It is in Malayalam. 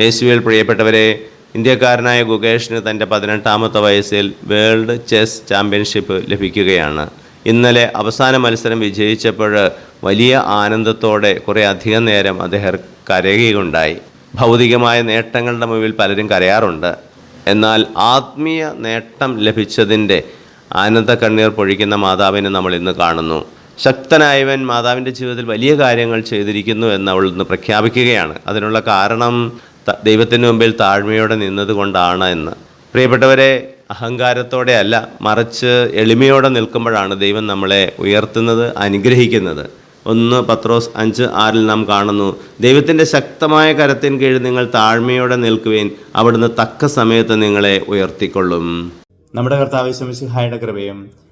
യേശുവിൽ പ്രിയപ്പെട്ടവരെ ഇന്ത്യക്കാരനായ ഗുകേഷിന് തന്റെ പതിനെട്ടാമത്തെ വയസ്സിൽ വേൾഡ് ചെസ് ചാമ്പ്യൻഷിപ്പ് ലഭിക്കുകയാണ്. ഇന്നലെ അവസാന മത്സരം വിജയിച്ചപ്പോൾ വലിയ ആനന്ദത്തോടെ കുറേ അധികം നേരം അദ്ദേഹം കരയുകയുണ്ടായി. ഭൗതികമായ നേട്ടങ്ങളുടെ മുമ്പിൽ പലരും കരയാറുണ്ട്. എന്നാൽ ആത്മീയ നേട്ടം ലഭിച്ചതിന്റെ ആനന്ദ കണ്ണീർ പൊഴിക്കുന്ന മാതാവിനെ നമ്മൾ ഇന്ന് കാണുന്നു. ശക്തനായവൻ മാതാവിന്റെ ജീവിതത്തിൽ വലിയ കാര്യങ്ങൾ ചെയ്തിരിക്കുന്നു എന്ന് അവൾ ഇന്ന് പ്രഖ്യാപിക്കുകയാണ്. അതിനുള്ള കാരണം ദൈവത്തിന് മുമ്പിൽ താഴ്മയോടെ നിന്നതുകൊണ്ടാണ് എന്ന്. പ്രിയപ്പെട്ടവരെ അഹങ്കാരത്തോടെ അല്ല മറിച്ച് എളിമയോടെ നിൽക്കുമ്പോഴാണ് ദൈവം നമ്മളെ ഉയർത്തുന്നത് അനുഗ്രഹിക്കുന്നത്. ഒന്ന് പത്രോസ് അഞ്ച് ആറിൽ നാം കാണുന്നു ദൈവത്തിന്റെ ശക്തമായ കരത്തിൻ കീഴിൽ നിങ്ങൾ താഴ്മയോടെ നിൽക്കുവേൻ അവിടുന്ന് തക്ക സമയത്ത് നിങ്ങളെ ഉയർത്തിക്കൊള്ളും. നമ്മുടെ കർത്താവ് ശമിസിഹായുടെ കൃപയും